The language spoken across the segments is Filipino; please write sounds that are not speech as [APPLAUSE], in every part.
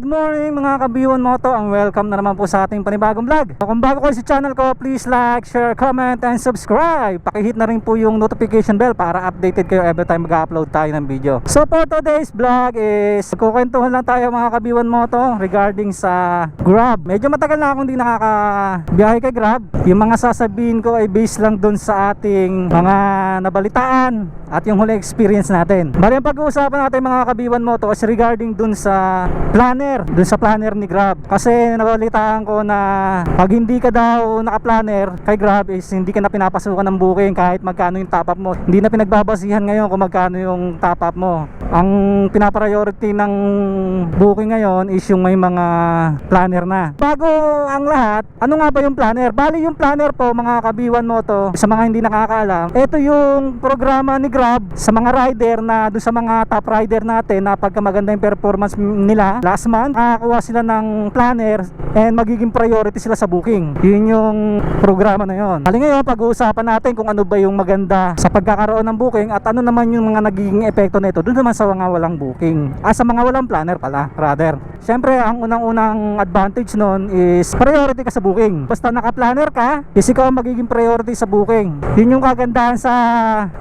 Good morning mga kabiwan moto. Ang welcome na naman po sa ating panibagong vlog. Kung bago kayo sa channel ko Please like, share, comment, and subscribe. Pakihit na rin po yung notification bell Para updated kayo every time mag-upload tayo ng video. So for today's vlog is Kukwentuhan lang tayo mga kabiwan moto Regarding sa Grab. Medyo matagal na akong di nakakabiyahe kay Grab. Yung mga sasabihin ko ay based lang dun sa ating Mga nabalitaan At yung huli experience natin. Bali ang pag-uusapan natin mga kabiwan moto Is regarding dun sa planner dun sa planner ni Grab. Kasi nabalitaan ko na pag hindi ka daw naka-planner kay Grab is hindi ka na pinapasukan ng booking kahit magkano yung top up mo. Hindi na pinagbabasihan ngayon kung magkano yung top up mo. Ang pinapriority ng booking ngayon is yung may mga planner na. Bago ang lahat ano nga ba yung planner? Bali yung planner po mga kabiwan mo to sa mga hindi nakakaalam ito yung programa ni Grab sa mga rider na doon sa mga top rider natin na pagka maganda yung performance nila last month makakuha sila ng planner and magiging priority sila sa booking. Yun yung programa na yun. Hali ngayon pag-uusapan natin kung ano ba yung maganda sa pagkakaroon ng booking at ano naman yung mga nagiging epekto nito doon naman sa mga walang booking. Ah sa mga walang planner pala rather. Syempre ang unang-unang advantage nun is priority ka sa booking. Basta naka-planner ka is ikaw ang magiging priority sa booking. Yun yung kagandahan sa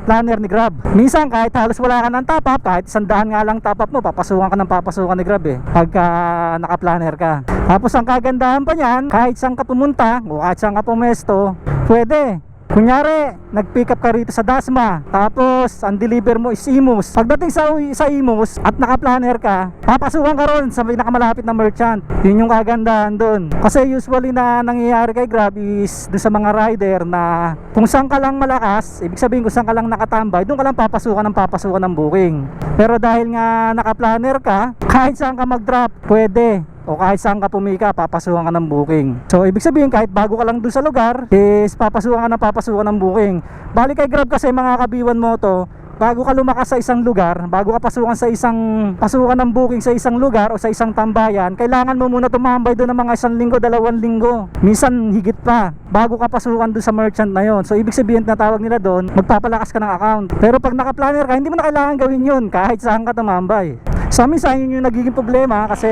planner ni Grab. Minsan kahit halos wala ka ng top up kahit sandahan nga lang top up mo papasukan ka ng papasukan ni Grab eh. Pagka naka-planner ka. Tapos ang kagandahan pa niyan kahit saan ka pumunta o kahit saan ka pumesto pwede Kunyari, nag-pick up ka rito sa Dasma, tapos ang deliver mo is Imus. Pagdating sa, sa Imus at naka-planner ka, papasukan ka ron sa pinakamalapit na merchant. Yun yung kagandahan doon. Kasi usually na nangyayari kay Grab is doon sa mga rider na kung saan ka lang malakas, ibig sabihin kung saan ka lang nakatambay, doon ka lang papasukan ng papasukan ng booking. Pero dahil nga naka-planner ka, [LAUGHS] kahit saan ka mag-drop, pwede o kahit saan ka pumika, papasukan ka ng booking. So, ibig sabihin, kahit bago ka lang dun sa lugar, is papasukan ka ng papasukan ng booking. Bali kay Grab kasi mga kabiwan mo to, bago ka lumakas sa isang lugar, bago ka pasukan sa isang pasukan ng booking sa isang lugar o sa isang tambayan, kailangan mo muna tumambay doon ng mga isang linggo, dalawang linggo. Minsan higit pa bago ka pasukan doon sa merchant na yon. So ibig sabihin na tawag nila doon, magpapalakas ka ng account. Pero pag naka-planner ka, hindi mo na kailangan gawin yun kahit saan ka tumambay. Sa amin sa yun yung nagiging problema kasi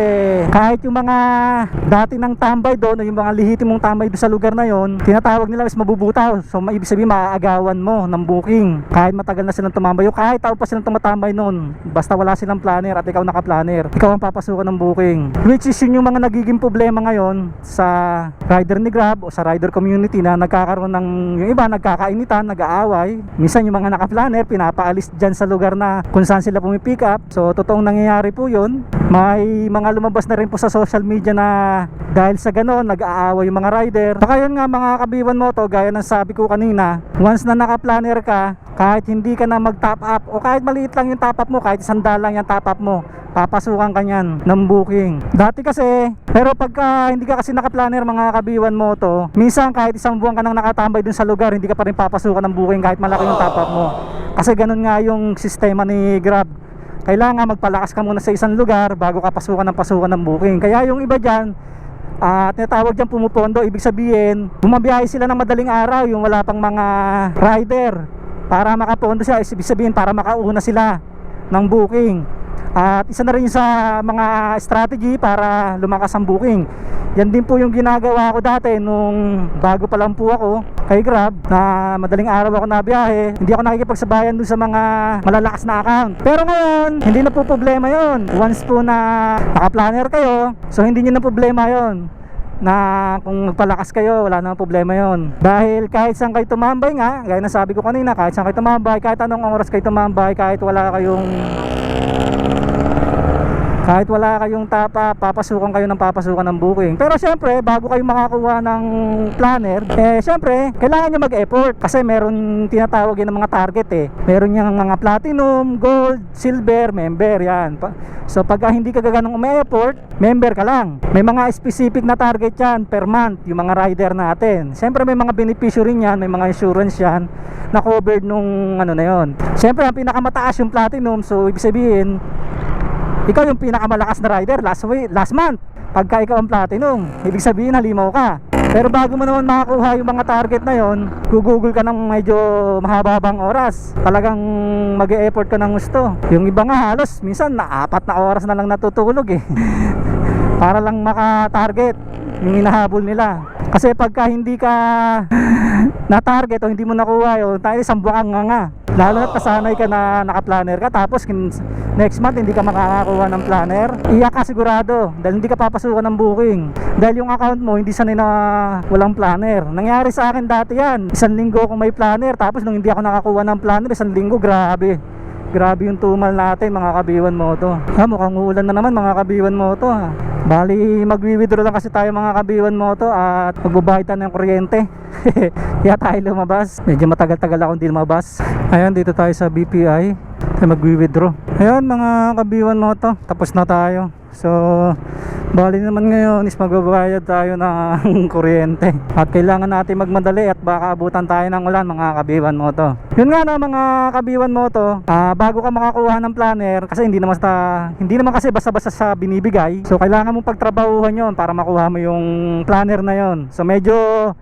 kahit yung mga dati ng tambay doon o yung mga lehitimong tambay doon sa lugar na yon, tinatawag nila is mabubutaw. So may ibig sabihin maaagawan mo ng booking kahit matagal na silang tumambay o kahit tao pa silang tumatambay noon. Basta wala silang planner at ikaw naka-planner, ikaw ang papasukan ng booking. Which is yun yung mga nagiging problema ngayon sa rider ni Grab o sa rider community na nagkakaroon ng yung iba nagkakainitan, nag-aaway. Minsan yung mga naka-planner pinapaalis dyan sa lugar na kung saan sila pumipick up. So totoong nangyayari po yun. May mga lumabas na rin po sa social media na dahil sa ganon nag-aaway yung mga rider. Saka yun nga mga kabiwan mo to gaya ng sabi ko kanina, once na naka-planner ka, kahit hindi ka na mag-top up o kahit maliit lang yung top up mo, kahit sandal lang yung top up mo, papasukan ka niyan ng booking. Dati kasi, pero pagka hindi ka kasi naka-planner mga kabiwan mo to, minsan kahit isang buwan ka nang nakatambay dun sa lugar, hindi ka pa rin papasukan ng booking kahit malaki yung top up mo. Kasi ganun nga yung sistema ni Grab kailangan magpalakas ka muna sa isang lugar bago ka pasukan ng pasukan ng booking. Kaya yung iba dyan, at tinatawag dyan pumupondo, ibig sabihin, bumabiyahe sila ng madaling araw, yung wala pang mga rider. Para makapondo siya, ibig sabihin para makauna sila ng booking. At isa na rin sa mga strategy para lumakas ang booking. Yan din po yung ginagawa ko dati nung bago pa lang po ako kay Grab na madaling araw ako nabiyahe. Hindi ako nakikipagsabayan dun sa mga malalakas na account. Pero ngayon, hindi na po problema yon. Once po na naka-planner kayo, so hindi nyo na problema yon na kung magpalakas kayo, wala namang problema yon. Dahil kahit saan kayo tumambay nga, gaya na sabi ko kanina, kahit saan kayo tumambay, kahit anong oras kayo tumambay, kahit wala kayong kahit wala kayong tapa, papasukan kayo ng papasukan ng booking. Pero syempre, bago kayo makakuha ng planner, eh syempre, kailangan nyo mag-effort kasi meron tinatawag yun ng mga target eh. Meron yung mga platinum, gold, silver, member, yan. So pagka hindi ka gaganong umi-effort, member ka lang. May mga specific na target yan per month, yung mga rider natin. Syempre may mga benepisyo rin yan, may mga insurance yan na covered nung ano na yon. Syempre ang pinakamataas yung platinum, so ibig sabihin, ikaw yung pinakamalakas na rider last week, last month. Pagka ikaw ang platinum, ibig sabihin halimaw ka. Pero bago mo naman makakuha yung mga target na yon, gugugol ka ng medyo mahaba-habang oras. Talagang mag-e-effort ka ng gusto. Yung iba nga halos, minsan na apat na oras na lang natutulog eh. [LAUGHS] para lang maka-target yung hinahabol nila. Kasi pagka hindi ka na-target o hindi mo nakuha yun, tayo isang buwang nga nga. Lalo na kasanay ka na naka-planner ka tapos next month hindi ka makakakuha ng planner, iyak ka sigurado dahil hindi ka papasukan ng booking. Dahil yung account mo hindi sanay na walang planner. Nangyari sa akin dati yan. Isang linggo akong may planner tapos nung hindi ako nakakuha ng planner, isang linggo grabe. Grabe yung tumal natin mga kabiwan mo to. Ha, mukhang uulan na naman mga kabiwan mo to ha. Bali, magwi-withdraw lang kasi tayo mga kabiwan mo to at magbabayad tayo ng kuryente. [LAUGHS] Kaya tayo lumabas. Medyo matagal-tagal ako hindi lumabas. Ayun, dito tayo sa BPI. Tayo magwi-withdraw. Ayun mga kabiwan mo to. Tapos na tayo. So, bali naman ngayon is magbabayad tayo ng [LAUGHS] kuryente. At kailangan natin magmadali at baka abutan tayo ng ulan mga kabiwan mo to. Yun nga na mga kabiwan mo to, ah, bago ka makakuha ng planner, kasi hindi naman, sa, hindi naman kasi basta-basta sa binibigay. So, kailangan mong pagtrabahuhan yon para makuha mo yung planner na yon. So, medyo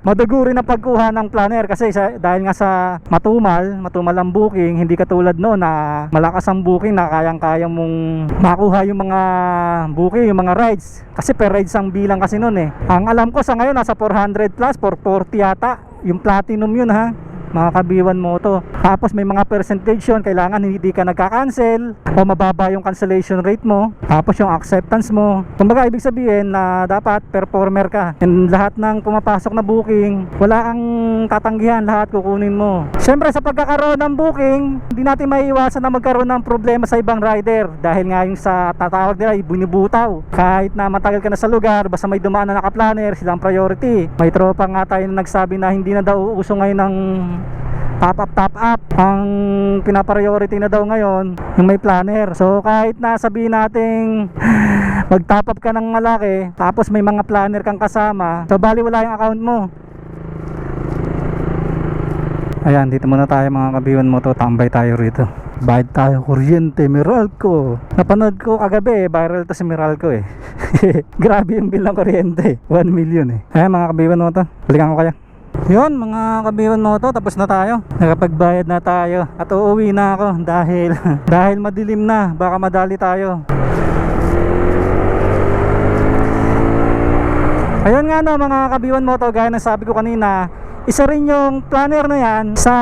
madugo rin ang pagkuha ng planner kasi sa, dahil nga sa matumal, matumal ang booking, hindi katulad no na malakas ang booking na kayang-kayang mong makuha yung mga booking, yung mga rides. Kasi per rides ang bilang kasi nun eh. Ang alam ko sa ngayon nasa 400 plus, 440 yata. Yung platinum yun ha mga kabiwan mo to. Tapos may mga percentage yun kailangan hindi ka nagka-cancel o mababa yung cancellation rate mo. Tapos yung acceptance mo. Kumbaga ibig sabihin na dapat performer ka. And lahat ng pumapasok na booking wala kang tatanggihan lahat kukunin mo. Syempre sa pagkakaroon ng booking hindi natin maiiwasan na magkaroon ng problema sa ibang rider. Dahil nga yung sa tatawag nila ibunibutaw kahit na matagal ka na sa lugar basta may dumaan na naka-planner silang priority. May tropa nga tayo na nagsabi na hindi na daw uso ngayon ng top up top up. Ang pinapriority na daw ngayon yung may planner. So kahit na sabihin nating [SIGHS] mag top up ka ng malaki tapos may mga planner kang kasama so bali wala yung account mo. Ayan dito muna tayo mga kabiwan mo to. Tambay tayo rito. Bayad tayo kuryente Meralco. Napanood ko kagabi eh, viral to si Meralco eh. [LAUGHS] Grabe yung bill ng kuryente. 1 million eh. Ayan mga kabiwan mo to. Balikan ko kaya yun mga kabiwan mo to tapos na tayo. Nakapagbayad na tayo. At uuwi na ako dahil [LAUGHS] dahil madilim na. Baka madali tayo. Ayun nga no mga kabiwan mo to gaya ng sabi ko kanina isa rin yung planner na yan sa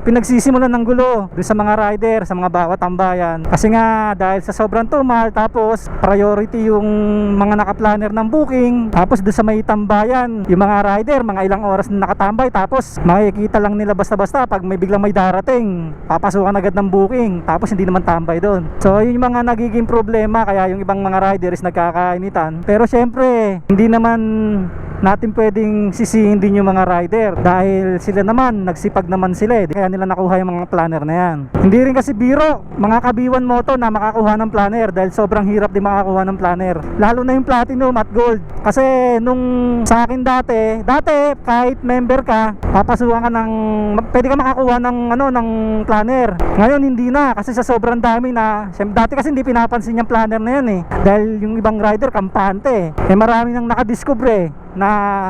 pinagsisimulan ng gulo doon sa mga rider, sa mga bawat tambayan. Kasi nga dahil sa sobrang tumal tapos priority yung mga naka-planner ng booking tapos doon sa may tambayan yung mga rider, mga ilang oras na nakatambay tapos makikita lang nila basta-basta pag may biglang may darating papasukan agad ng booking tapos hindi naman tambay doon. So yun yung mga nagiging problema kaya yung ibang mga riders nagkakainitan. Pero syempre hindi naman natin pwedeng sisihin din yung mga rider dahil sila naman nagsipag naman sila eh. Kaya nila nakuha yung mga planner na yan. Hindi rin kasi biro mga kabiwan mo to na makakuha ng planner dahil sobrang hirap din makakuha ng planner. Lalo na yung platinum at gold. Kasi nung sa akin dati dati kahit member ka papasukan ka ng pwede ka makakuha ng ano ng planner. Ngayon hindi na. Kasi sa sobrang dami na dati kasi hindi pinapansin yung planner na yan eh. Dahil yung ibang rider kampante eh. Marami nang nakadiscover na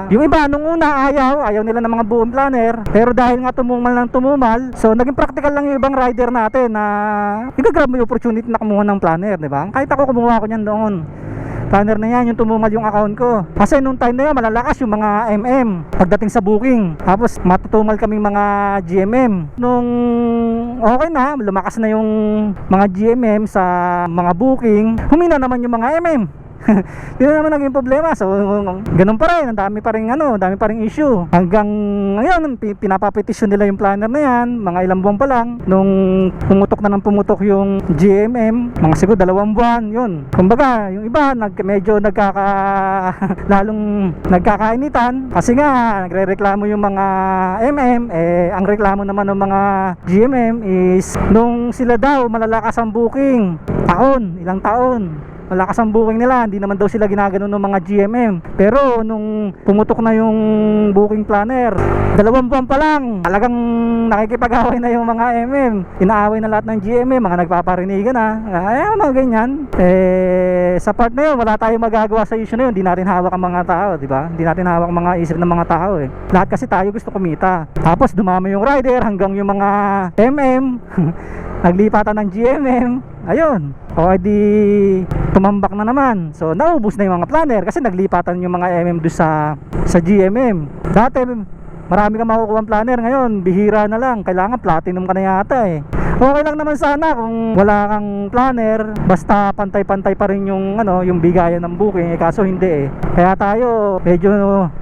yung iba nung una ayaw. Ayaw nila ng mga buong planner pero dahil nga tumumal ng tumumal so naging practical lang yung ibang rider natin na i-grab mo yung opportunity na kumuha ng planner di ba? Kahit ako kumuha ko niyan doon. Planner na yan yung tumumal yung account ko. Kasi nung time na yan malalakas yung mga MM pagdating sa booking. Tapos matutumal kaming mga GMM nung okay na lumakas na yung mga GMM sa mga booking humina naman yung mga MM [LAUGHS] yun na naman naging problema. So ganun pa rin. Ang dami pa rin ano dami pa rin issue. Hanggang ngayon pi- pinapapetisyon nila yung planner na yan mga ilang buwan pa lang. Nung pumutok na ng pumutok yung GMM mga siguro dalawang buwan yun. Kumbaga yung iba nag, medyo nagkaka [LAUGHS] lalong nagkakainitan. Kasi nga nagre-reklamo yung mga MM eh ang reklamo naman ng mga GMM is nung sila daw malalakas ang booking taon ilang taon malakas ang booking nila hindi naman daw sila ginagano ng mga GMM pero nung pumutok na yung booking planner dalawang buwan pa lang talagang nakikipag-away na yung mga MM inaaway na lahat ng GMM mga nagpaparinigan na ay mga ganyan. Eh sa part na yun wala tayong magagawa sa issue na yun. Hindi natin hawak ang mga tao di ba? Hindi natin hawak ang mga isip ng mga tao eh. Lahat kasi tayo gusto kumita. Tapos dumami yung rider hanggang yung mga MM [LAUGHS] naglipatan ng GMM ayun. O di tumambak na naman. So naubos na yung mga planner kasi naglipatan yung mga MM doon sa sa GMM dati marami kang makukuha planner ngayon. Bihira na lang. Kailangan platinum ka na yata eh. Okay lang naman sana kung wala kang planner. Basta pantay-pantay pa rin yung ano yung bigayan ng booking. Eh, kaso hindi eh. Kaya tayo medyo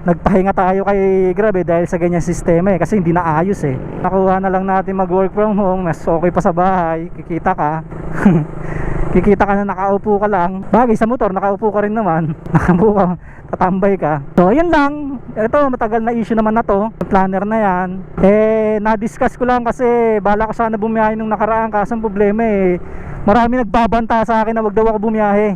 nagpahinga tayo kay Grab eh, dahil sa ganyan sistema eh. Kasi hindi na ayos eh. Nakuha na lang natin mag work from home. Mas okay pa sa bahay. Kikita ka. [LAUGHS] Kikita ka na nakaupo ka lang. Bagay sa motor nakaupo ka rin naman. [LAUGHS] Nakaupo ka tatambay ka. So yun lang ito matagal na issue naman na to. Planner na yan. Eh na-discuss ko lang kasi bala ko sana bumiyahe nung nakaraan. Kaso problema eh marami nagbabanta sa akin na wag daw ako bumiyahe.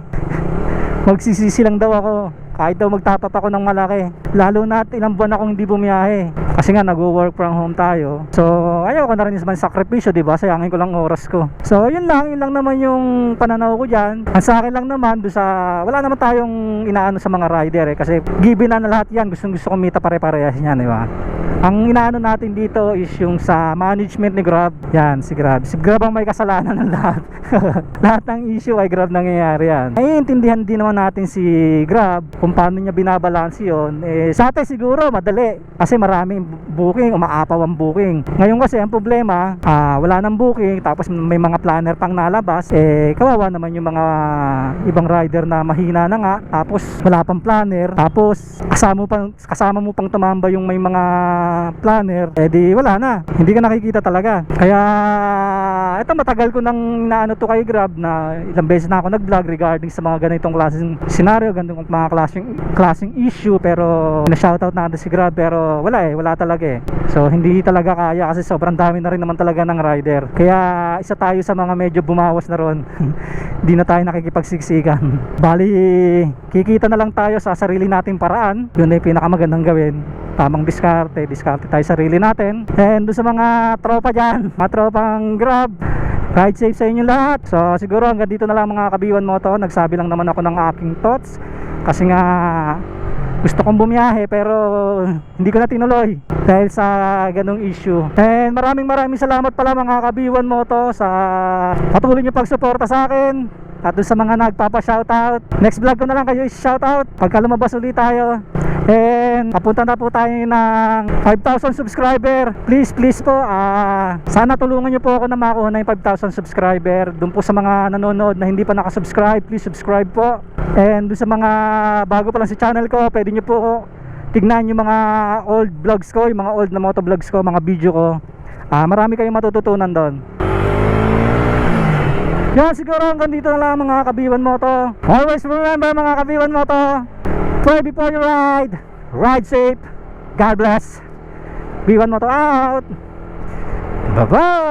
Magsisisi lang daw ako kahit daw magtatat ako ng malaki lalo na at ilang buwan akong hindi bumiyahe. Kasi nga nag-work from home tayo. So ayaw ko na rin naman sakripisyo di ba? Sayangin ko lang oras ko. So yun lang yun lang naman yung pananaw ko dyan. Ang sa akin lang naman do sa wala naman tayong inaano sa mga rider eh. Kasi given na na lahat yan gustong gusto kumita pare-parehas yan di ba ang inaano natin dito is yung sa management ni Grab. Yan, si Grab. Si Grab ang may kasalanan ng lahat. [LAUGHS] lahat ng issue ay Grab nangyayari yan. Naiintindihan din naman natin si Grab kung paano niya binabalanse yun. Eh, sa atin siguro madali. Kasi maraming booking, umaapaw ang booking. Ngayon kasi ang problema, ah, wala nang booking, tapos may mga planner pang nalabas. Eh, kawawa naman yung mga ibang rider na mahina na nga. Tapos wala pang planner. Tapos kasama mo pang, kasama mo pang tumamba yung may mga planner, eh di wala na. Hindi ka nakikita talaga. Kaya ito matagal ko nang naano to kay Grab na ilang beses na ako nag-vlog regarding sa mga ganitong klaseng scenario, ganitong mga klaseng klaseng issue pero na-shoutout natin si Grab pero wala eh, wala talaga eh. So hindi talaga kaya kasi sobrang dami na rin naman talaga ng rider. Kaya isa tayo sa mga medyo bumawas na ron. [LAUGHS] Hindi na tayo nakikipagsiksikan. Bali, kikita na lang tayo sa sarili nating paraan. Yun yung pinakamagandang gawin tamang diskarte, diskarte tayo sarili natin. And sa mga tropa dyan, mga tropang grab, ride safe sa inyo lahat. So siguro hanggang dito na lang mga kabiwan mo to. Nagsabi lang naman ako ng aking thoughts. Kasi nga gusto kong bumiyahe pero hindi ko na tinuloy dahil sa ganong issue. And maraming maraming salamat pala mga kabiwan mo to sa patuloy niyo pagsuporta sa akin. At doon sa mga nagpapa-shoutout. Next vlog ko na lang kayo i-shoutout pagka lumabas ulit tayo. And papunta na po tayo ng 5,000 subscriber. Please, please po, ah, sana tulungan niyo po ako na makuha na yung 5,000 subscriber. Doon po sa mga nanonood na hindi pa nakasubscribe, please subscribe po. And doon sa mga bago pa lang sa channel ko, pwede niyo po tignan yung mga old vlogs ko, yung mga old na moto vlogs ko, mga video ko. Ah, marami kayong matututunan doon. Yan siguro hanggang dito na lang mga kabiwan moto. Always remember mga kabiwan moto. Pray before you ride. Ride safe. God bless. Biwan moto out. Bye bye.